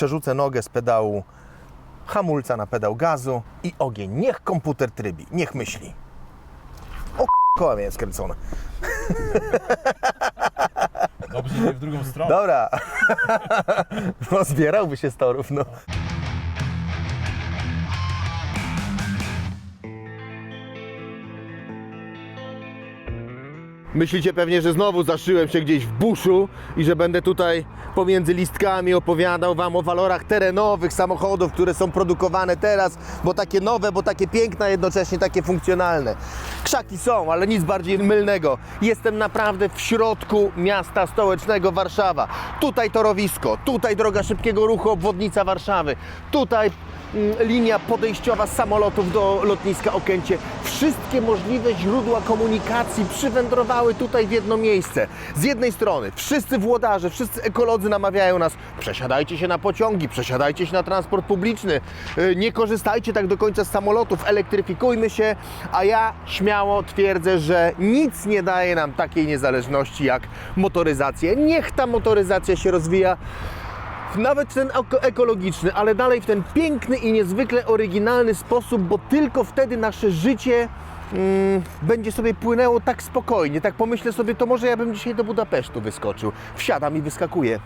przerzucę nogę z pedału hamulca na pedał gazu i ogień. Niech komputer trybi, niech myśli. O koła miałem skręcone. Dobrze, nie w drugą stronę. Dobra. No zbierałby się z torów, no. Myślicie pewnie, że znowu zaszyłem się gdzieś w buszu i że będę tutaj pomiędzy listkami opowiadał Wam o walorach terenowych samochodów, które są produkowane teraz, bo takie nowe, bo takie piękne, a jednocześnie takie funkcjonalne. Krzaki są, ale nic bardziej mylnego. Jestem naprawdę w środku miasta stołecznego Warszawa. Tutaj torowisko, tutaj droga szybkiego ruchu, obwodnica Warszawy, tutaj mm, linia podejściowa samolotów do lotniska Okęcie. Wszystkie możliwe źródła komunikacji przywędrowały tutaj w jedno miejsce. Z jednej strony wszyscy włodarze, wszyscy ekolodzy namawiają nas, przesiadajcie się na pociągi, przesiadajcie się na transport publiczny, yy, nie korzystajcie tak do końca z samolotów, elektryfikujmy się, a ja śmiało twierdzę, że nic nie daje nam takiej niezależności jak motoryzacja. Niech ta motoryzacja się rozwija nawet ten eko- ekologiczny, ale dalej w ten piękny i niezwykle oryginalny sposób, bo tylko wtedy nasze życie będzie sobie płynęło tak spokojnie. Tak pomyślę sobie, to może ja bym dzisiaj do Budapesztu wyskoczył. Wsiadam i wyskakuję.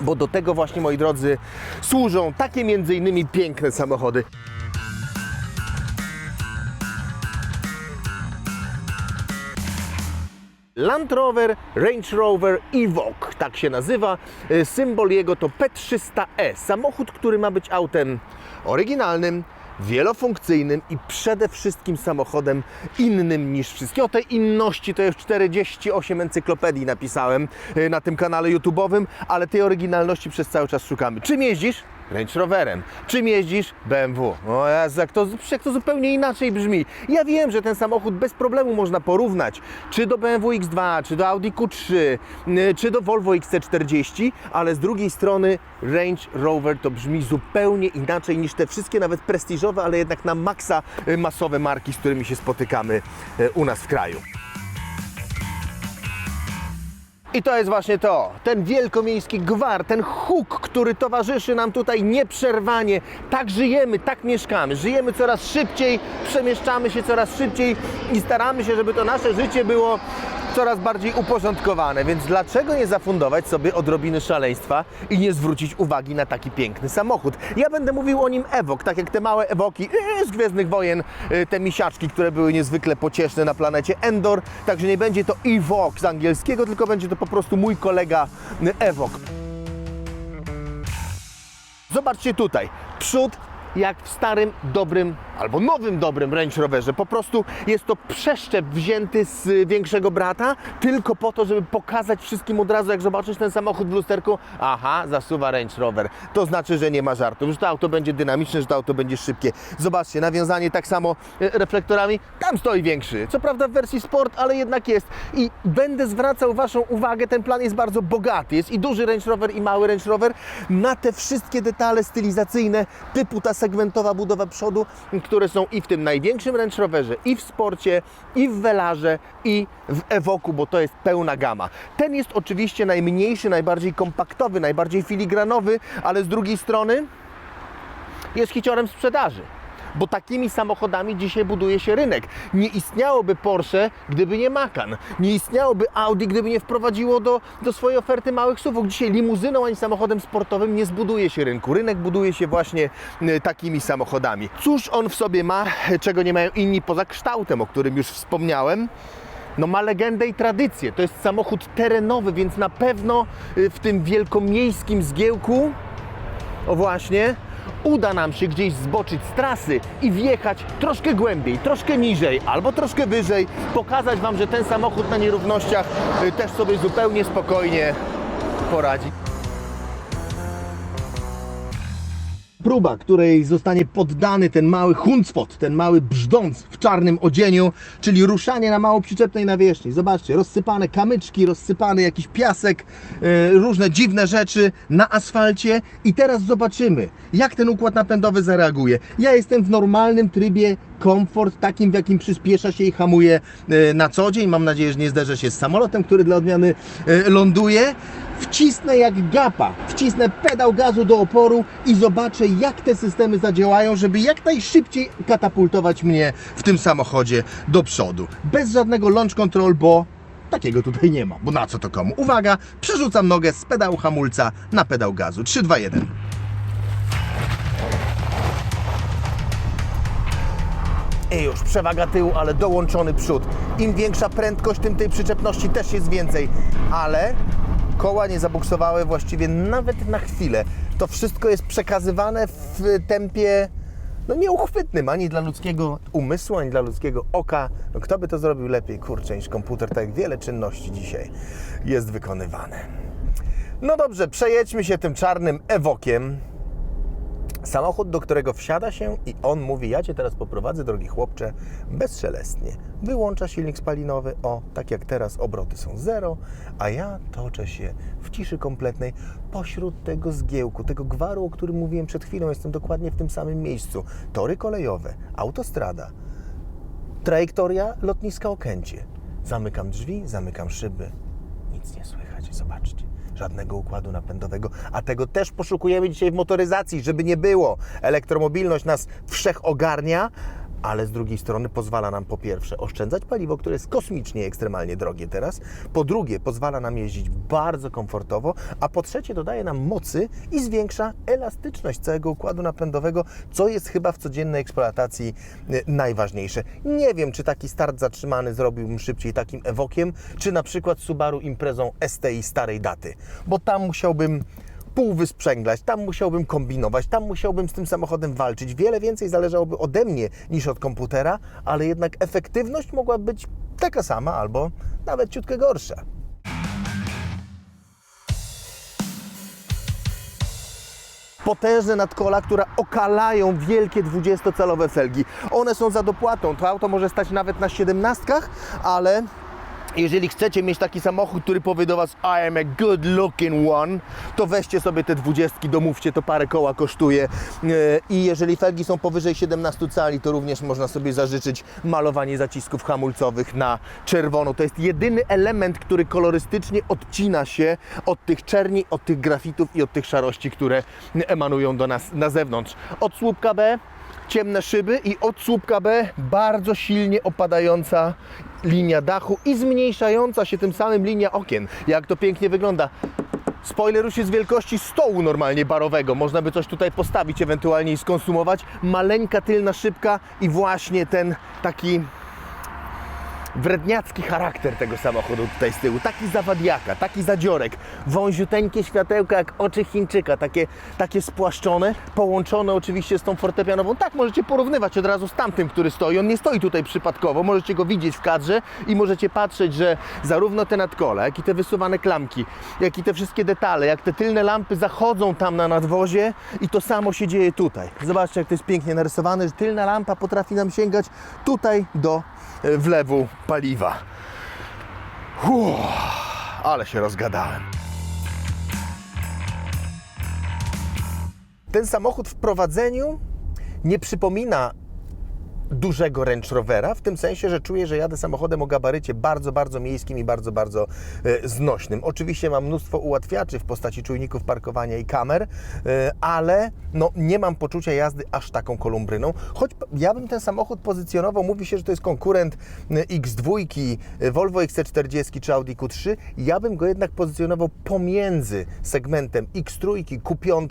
Bo do tego właśnie, moi drodzy, służą takie między innymi piękne samochody. Land Rover Range Rover Evoque, tak się nazywa. Y, Symbol jego to P300e. Samochód, który ma być autem oryginalnym, wielofunkcyjnym i przede wszystkim samochodem innym niż wszystkie. O tej inności to już 48 encyklopedii napisałem y, na tym kanale YouTube'owym, ale tej oryginalności przez cały czas szukamy. Czym jeździsz? Range Roverem. Czym jeździsz? BMW. O Jezu, jak to, jak to zupełnie inaczej brzmi. Ja wiem, że ten samochód bez problemu można porównać, czy do BMW X2, czy do Audi Q3, y, czy do Volvo XC40, ale z drugiej strony Range Rover to brzmi zupełnie inaczej niż te wszystkie nawet prestiżowe, ale jednak na maksa y, masowe marki, z którymi się spotykamy y, u nas w kraju. I to jest właśnie to, ten wielkomiejski gwar, ten huk, który towarzyszy nam tutaj nieprzerwanie. Tak żyjemy, tak mieszkamy. Żyjemy coraz szybciej, przemieszczamy się coraz szybciej i staramy się, żeby to nasze życie było coraz bardziej uporządkowane. Więc dlaczego nie zafundować sobie odrobiny szaleństwa i nie zwrócić uwagi na taki piękny samochód? Ja będę mówił o nim Ewok, tak jak te małe Ewoki yy, z Gwiezdnych Wojen, yy, te misiaczki, które były niezwykle pocieszne na planecie Endor. Także nie będzie to Ewok z angielskiego, tylko będzie to po prostu mój kolega yy, Ewok. Zobaczcie tutaj, przód jak w starym, dobrym albo nowym, dobrym Range Roverze. Po prostu jest to przeszczep wzięty z większego brata, tylko po to, żeby pokazać wszystkim od razu, jak zobaczysz ten samochód w lusterku, aha, zasuwa Range Rover. To znaczy, że nie ma żartów, że to auto będzie dynamiczne, że to auto będzie szybkie. Zobaczcie, nawiązanie tak samo y, reflektorami, tam stoi większy. Co prawda w wersji Sport, ale jednak jest. I będę zwracał Waszą uwagę, ten plan jest bardzo bogaty. Jest i duży Range Rover, i mały Range Rover, na te wszystkie detale stylizacyjne, typu ta segmentowa budowa przodu, które są i w tym największym Range i w Sporcie, i w Velarze, i w Evoku, bo to jest pełna gama. Ten jest oczywiście najmniejszy, najbardziej kompaktowy, najbardziej filigranowy, ale z drugiej strony jest hiciorem sprzedaży. Bo takimi samochodami dzisiaj buduje się rynek. Nie istniałoby Porsche, gdyby nie Macan. Nie istniałoby Audi, gdyby nie wprowadziło do, do swojej oferty małych suwów. Dzisiaj limuzyną ani samochodem sportowym nie zbuduje się rynku. Rynek buduje się właśnie y, takimi samochodami. Cóż on w sobie ma, czego nie mają inni poza kształtem, o którym już wspomniałem? No ma legendę i tradycję. To jest samochód terenowy, więc na pewno y, w tym wielkomiejskim zgiełku o właśnie, uda nam się gdzieś zboczyć z trasy i wjechać troszkę głębiej, troszkę niżej albo troszkę wyżej, pokazać Wam, że ten samochód na nierównościach y, też sobie zupełnie spokojnie poradzi. Próba, której zostanie poddany ten mały huncwot, ten mały brzdąc w czarnym odzieniu, czyli ruszanie na mało przyczepnej nawierzchni. Zobaczcie, rozsypane kamyczki, rozsypany jakiś piasek, e, różne dziwne rzeczy na asfalcie i teraz zobaczymy, jak ten układ napędowy zareaguje. Ja jestem w normalnym trybie komfort, takim w jakim przyspiesza się i hamuje e, na co dzień. Mam nadzieję, że nie zderzę się z samolotem, który dla odmiany e, ląduje. Wcisnę jak gapa, wcisnę pedał gazu do oporu i zobaczę jak te systemy zadziałają, żeby jak najszybciej katapultować mnie w tym samochodzie do przodu. Bez żadnego launch control, bo takiego tutaj nie ma. Bo na co to komu? Uwaga, przerzucam nogę z pedału hamulca na pedał gazu. 3, 2, 1. I już przewaga tyłu, ale dołączony przód. Im większa prędkość, tym tej przyczepności też jest więcej, ale koła nie zabuksowały właściwie nawet na chwilę. To wszystko jest przekazywane w tempie no nieuchwytnym ani dla ludzkiego umysłu, ani dla ludzkiego oka. No kto by to zrobił lepiej, kurczę, niż komputer, tak jak wiele czynności dzisiaj jest wykonywane. No dobrze, przejedźmy się tym czarnym ewokiem. Samochód, do którego wsiada się i on mówi, ja Cię teraz poprowadzę, drogi chłopcze, bezszelestnie. Wyłącza silnik spalinowy, o, tak jak teraz obroty są zero, a ja toczę się w ciszy kompletnej pośród tego zgiełku, tego gwaru, o którym mówiłem przed chwilą. Jestem dokładnie w tym samym miejscu. Tory kolejowe, autostrada, trajektoria lotniska Okęcie. Zamykam drzwi, zamykam szyby. Nic nie słychać, zobaczcie. Żadnego układu napędowego, a tego też poszukujemy dzisiaj w motoryzacji, żeby nie było. Elektromobilność nas wszech ogarnia, ale z drugiej strony pozwala nam po pierwsze oszczędzać paliwo, które jest kosmicznie ekstremalnie drogie teraz, po drugie pozwala nam jeździć bardzo komfortowo, a po trzecie dodaje nam mocy i zwiększa elastyczność całego układu napędowego, co jest chyba w codziennej eksploatacji y, najważniejsze. Nie wiem, czy taki start zatrzymany zrobiłbym szybciej takim Evokiem, czy na przykład Subaru imprezą STI starej daty, bo tam musiałbym pół wysprzęglać, tam musiałbym kombinować, tam musiałbym z tym samochodem walczyć. Wiele więcej zależałoby ode mnie niż od komputera, ale jednak efektywność mogła być taka sama albo nawet ciutkę gorsza. potężne nadkola, które okalają wielkie 20-calowe felgi. One są za dopłatą. To auto może stać nawet na 17, ale jeżeli chcecie mieć taki samochód, który powie do Was I am a good looking one, to weźcie sobie te dwudziestki, domówcie, to parę koła kosztuje Yy, i jeżeli felgi są powyżej 17 cali, to również można sobie zażyczyć malowanie zacisków hamulcowych na czerwono. To jest jedyny element, który kolorystycznie odcina się od tych czerni, od tych grafitów i od tych szarości, które emanują do nas na zewnątrz. Od słupka B ciemne szyby i od słupka B bardzo silnie opadająca linia dachu i zmniejszająca się tym samym linia okien. Jak to pięknie wygląda. Spoiler już jest wielkości stołu normalnie barowego. Można by coś tutaj postawić, ewentualnie i skonsumować. Maleńka tylna szybka i właśnie ten taki wredniacki charakter tego samochodu tutaj z tyłu. Taki zawadiaka, taki zadziorek. Wąziuteńkie światełka jak oczy Chińczyka, takie, takie spłaszczone, połączone oczywiście z tą fortepianową. Tak, możecie porównywać od razu z tamtym, który stoi. On nie stoi tutaj przypadkowo, możecie go widzieć w kadrze i możecie patrzeć, że zarówno te nadkola, jak i te wysuwane klamki, jak i te wszystkie detale, jak te tylne lampy zachodzą tam na nadwozie i to samo się dzieje tutaj. Zobaczcie, jak to jest pięknie narysowane, że tylna lampa potrafi nam sięgać tutaj do e, wlewu paliwa. Uff, ale się rozgadałem. Ten samochód w prowadzeniu nie przypomina dużego Range Rovera, w tym sensie, że czuję, że jadę samochodem o gabarycie bardzo, bardzo miejskim i bardzo, bardzo e, znośnym. Oczywiście mam mnóstwo ułatwiaczy w postaci czujników parkowania i kamer, e, ale no, nie mam poczucia jazdy aż taką kolumbryną, choć ja bym ten samochód pozycjonował, mówi się, że to jest konkurent e, X2, e, Volvo XC40 czy Audi Q3, ja bym go jednak pozycjonował pomiędzy segmentem X3, Q5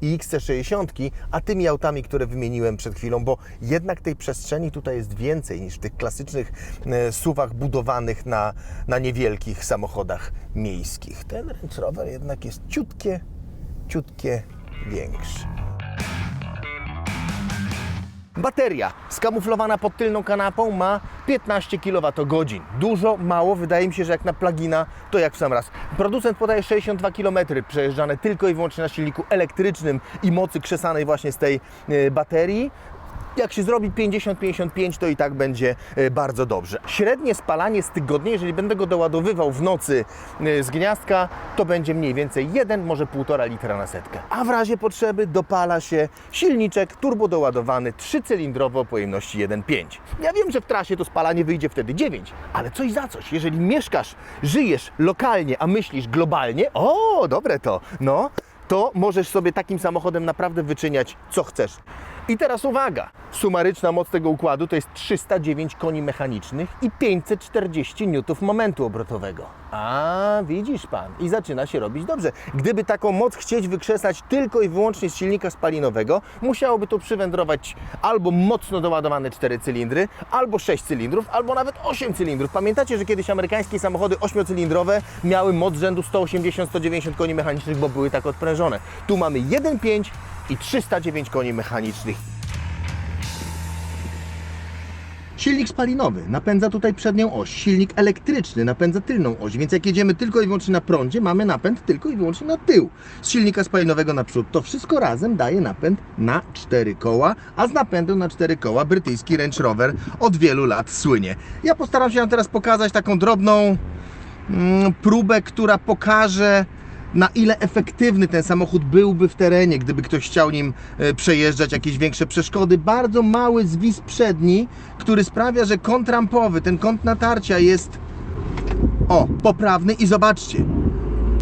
i XC60, a tymi autami, które wymieniłem przed chwilą, bo jednak tej przestrzeni tutaj jest więcej niż w tych klasycznych e, suwach budowanych na, na niewielkich samochodach miejskich. Ten Range Rover jednak jest ciutkie, ciutkie większy. Bateria skamuflowana pod tylną kanapą ma 15 kWh. Dużo, mało, wydaje mi się, że jak na plugina to jak w sam raz. Producent podaje 62 km przejeżdżane tylko i wyłącznie na silniku elektrycznym i mocy krzesanej właśnie z tej e, baterii. Jak się zrobi 50-55, to i tak będzie e, bardzo dobrze. Średnie spalanie z tygodnia, jeżeli będę go doładowywał w nocy e, z gniazdka, to będzie mniej więcej 1, może 1,5 litra na setkę. A w razie potrzeby dopala się silniczek turbodoładowany, trzycylindrowo o pojemności 1,5. Ja wiem, że w trasie to spalanie wyjdzie wtedy 9, ale coś za coś. Jeżeli mieszkasz, żyjesz lokalnie, a myślisz globalnie, o, dobre to, no, to możesz sobie takim samochodem naprawdę wyczyniać co chcesz. I teraz uwaga, sumaryczna moc tego układu to jest 309 koni mechanicznych i 540 Nm momentu obrotowego. A, widzisz pan, i zaczyna się robić dobrze. Gdyby taką moc chcieć wykrzesać tylko i wyłącznie z silnika spalinowego, musiałoby to przywędrować albo mocno doładowane 4 cylindry, albo 6 cylindrów, albo nawet 8 cylindrów. Pamiętacie, że kiedyś amerykańskie samochody 8-cylindrowe miały moc rzędu 180-190 koni mechanicznych, bo były tak odprężone. Tu mamy 1,5 i 309 koni mechanicznych. Silnik spalinowy napędza tutaj przednią oś, silnik elektryczny napędza tylną oś, więc jak jedziemy tylko i wyłącznie na prądzie, mamy napęd tylko i wyłącznie na tył. Z silnika spalinowego naprzód. To wszystko razem daje napęd na cztery koła, a z napędu na cztery koła brytyjski Range Rover od wielu lat słynie. Ja postaram się Wam teraz pokazać taką drobną mm, próbę, która pokaże na ile efektywny ten samochód byłby w terenie, gdyby ktoś chciał nim e, przejeżdżać jakieś większe przeszkody. Bardzo mały zwis przedni, który sprawia, że kąt rampowy, ten kąt natarcia jest o, poprawny i zobaczcie,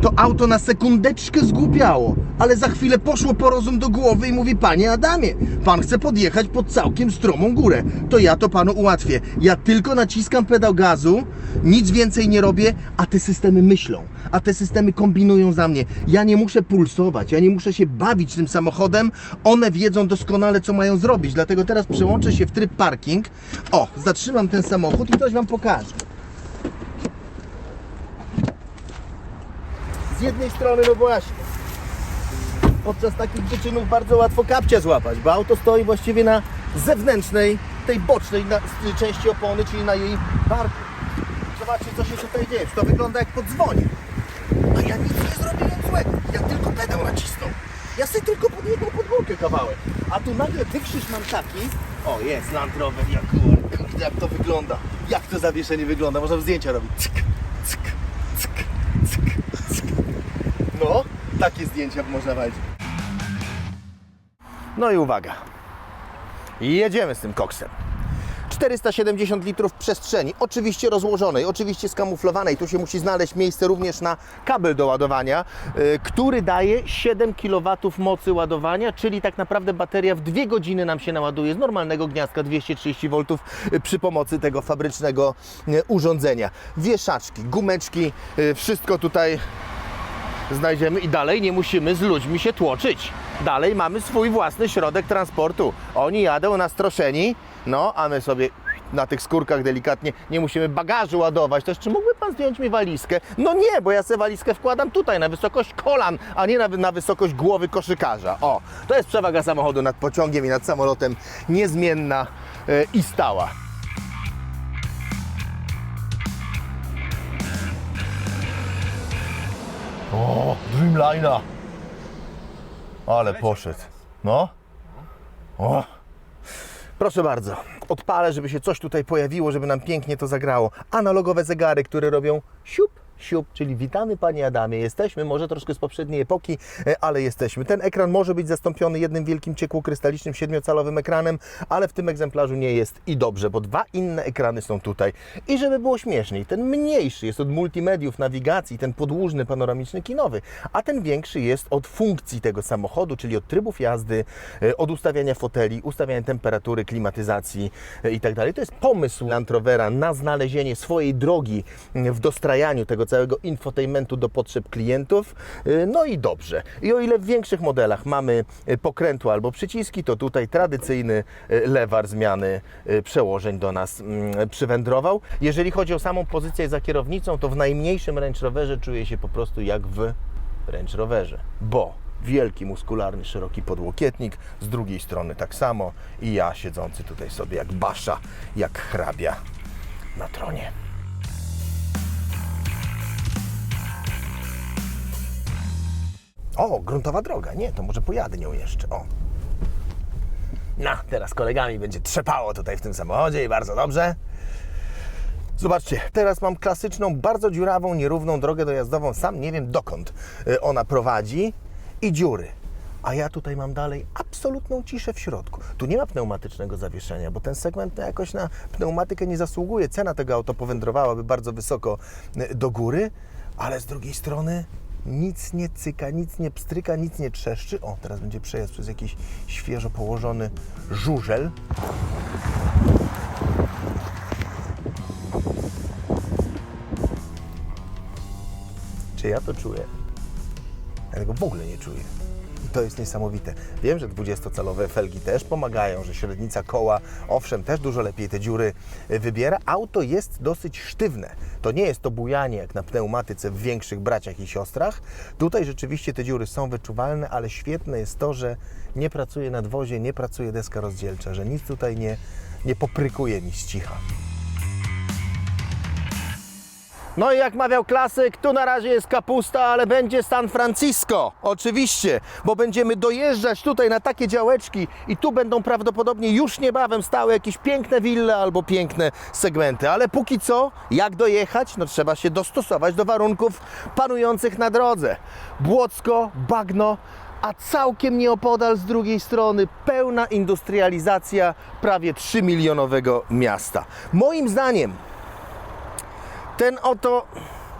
to auto na sekundeczkę zgłupiało, ale za chwilę poszło po rozum do głowy i mówi, panie Adamie, pan chce podjechać pod całkiem stromą górę, to ja to panu ułatwię. Ja tylko naciskam pedał gazu, nic więcej nie robię, a te systemy myślą, a te systemy kombinują za mnie. Ja nie muszę pulsować, ja nie muszę się bawić tym samochodem, one wiedzą doskonale, co mają zrobić, dlatego teraz przełączę się w tryb parking. O, zatrzymam ten samochód i coś wam pokażę. Z jednej strony, no właśnie, podczas takich wyczynów bardzo łatwo kapcia złapać, bo auto stoi właściwie na zewnętrznej, tej bocznej na, części opony, czyli na jej barku. Zobaczcie, co się tutaj dzieje. To wygląda jak podzwonię. A ja nic nie zrobiłem złego. Ja tylko pedał nacisnął. Ja sobie tylko podjechał pod górkę kawałek. A tu nagle wykrzyż mam taki. O, jest Land Rover Jaguar. Jak to wygląda. Jak to zawieszenie wygląda. Można zdjęcia robić. Takie zdjęcia można walić. No i uwaga. Jedziemy z tym koksem. 470 litrów przestrzeni, oczywiście rozłożonej, oczywiście skamuflowanej. Tu się musi znaleźć miejsce również na kabel do ładowania, y, który daje 7 kW mocy ładowania, czyli tak naprawdę bateria w 2 godziny nam się naładuje z normalnego gniazdka 230 V y, przy pomocy tego fabrycznego y, urządzenia. Wieszaczki, gumeczki, wszystko tutaj znajdziemy i dalej nie musimy z ludźmi się tłoczyć. Dalej mamy swój własny środek transportu. Oni jadą nastroszeni, no a my sobie na tych skórkach delikatnie nie musimy bagażu ładować. Też czy mógłby Pan zdjąć mi walizkę? No nie, bo ja sobie walizkę wkładam tutaj na wysokość kolan, a nie na, na wysokość głowy koszykarza. O, to jest przewaga samochodu nad pociągiem i nad samolotem niezmienna e, i stała. O, Dreamlina. Ale poszedł. No. O. Proszę bardzo. Odpalę, żeby się coś tutaj pojawiło, żeby nam pięknie to zagrało. Analogowe zegary, które robią siup, siup, czyli witamy Panie Adamie. Jesteśmy, może troszkę z poprzedniej epoki, e, ale jesteśmy. Ten ekran może być zastąpiony jednym wielkim ciekłokrystalicznym siedmiocalowym ekranem, ale w tym egzemplarzu nie jest i dobrze, bo dwa inne ekrany są tutaj. I żeby było śmieszniej, ten mniejszy jest od multimediów, nawigacji, ten podłużny, panoramiczny, kinowy, a ten większy jest od funkcji tego samochodu, czyli od trybów jazdy, e, od ustawiania foteli, ustawiania temperatury, klimatyzacji e, i tak. To jest pomysł Land Rovera na znalezienie swojej drogi mm, w dostrajaniu tego całego infotainmentu do potrzeb klientów. E, No i dobrze. I o ile w większych modelach mamy e, pokrętło albo przyciski, to tutaj tradycyjny e, lewar zmiany przełożeń do nas mm, przywędrował. Jeżeli chodzi o samą pozycję za kierownicą, to w najmniejszym Range czuję się po prostu jak w Range bo wielki, muskularny, szeroki podłokietnik, z drugiej strony tak samo i ja siedzący tutaj sobie jak basza, jak hrabia na tronie. O, gruntowa droga. Nie, to może pojadę nią jeszcze. O. No, teraz kolegami będzie trzepało tutaj w tym samochodzie i bardzo dobrze. Zobaczcie, teraz mam klasyczną, bardzo dziurawą, nierówną drogę dojazdową. Sam nie wiem dokąd y, ona prowadzi i dziury. A ja tutaj mam dalej absolutną ciszę w środku. Tu nie ma pneumatycznego zawieszenia, bo ten segment jakoś na pneumatykę nie zasługuje. Cena tego auto powędrowałaby bardzo wysoko y, do góry, ale z drugiej strony nic nie cyka, nic nie pstryka, nic nie trzeszczy. O, teraz będzie przejazd przez jakiś świeżo położony żużel. Czy ja to czuję? Ja tego w ogóle nie czuję. To jest niesamowite. Wiem, że 20-calowe felgi też pomagają, że średnica koła, owszem, też dużo lepiej te dziury y, wybiera. Auto jest dosyć sztywne. To nie jest to bujanie jak na pneumatyce w większych braciach i siostrach. Tutaj rzeczywiście te dziury są wyczuwalne, ale świetne jest to, że nie pracuje nadwozie, nie pracuje deska rozdzielcza, że nic tutaj nie, nie poprykuje mi z cicha. No i jak mawiał klasyk, tu na razie jest kapusta, ale będzie San Francisco. Oczywiście, bo będziemy dojeżdżać tutaj na takie działeczki i tu będą prawdopodobnie już niebawem stały jakieś piękne wille albo piękne segmenty. Ale póki co, jak dojechać? No trzeba się dostosować do warunków panujących na drodze. Błocko, bagno, a całkiem nieopodal z drugiej strony pełna industrializacja prawie 3 milionowego miasta. Moim zdaniem ten oto,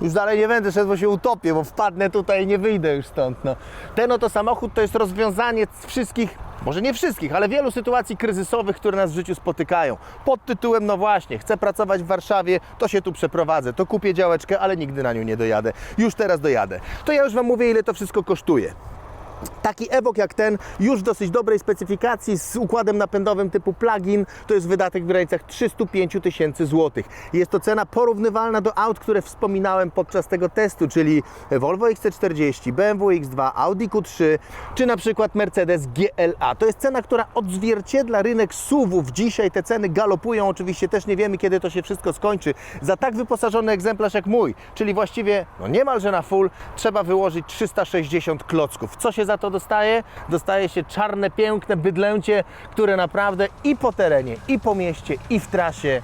już dalej nie będę szedł, bo się utopię, bo wpadnę tutaj i nie wyjdę już stąd. No. Ten oto samochód to jest rozwiązanie wszystkich, może nie wszystkich, ale wielu sytuacji kryzysowych, które nas w życiu spotykają. Pod tytułem, no właśnie, chcę pracować w Warszawie, to się tu przeprowadzę, to kupię działeczkę, ale nigdy na nią nie dojadę. Już teraz dojadę. To ja już Wam mówię, ile to wszystko kosztuje. Taki Evoque jak ten, już dosyć dobrej specyfikacji z układem napędowym typu plug-in, to jest wydatek w granicach 305 tysięcy złotych. Jest to cena porównywalna do aut, które wspominałem podczas tego testu, czyli Volvo XC40, BMW X2, Audi Q3, czy na przykład Mercedes GLA. To jest cena, która odzwierciedla rynek SUV-ów. Dzisiaj te ceny galopują, oczywiście też nie wiemy, kiedy to się wszystko skończy. Za tak wyposażony egzemplarz jak mój, czyli właściwie no niemalże na full, trzeba wyłożyć 360 klocków. Co się za to dostaje? Dostaje się czarne, piękne bydlęcie, które naprawdę i po terenie, i po mieście, i w trasie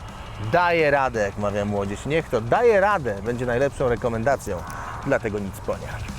daje radę, jak mawia młodzież. Niech to daje radę, będzie najlepszą rekomendacją dla tego nic ponia.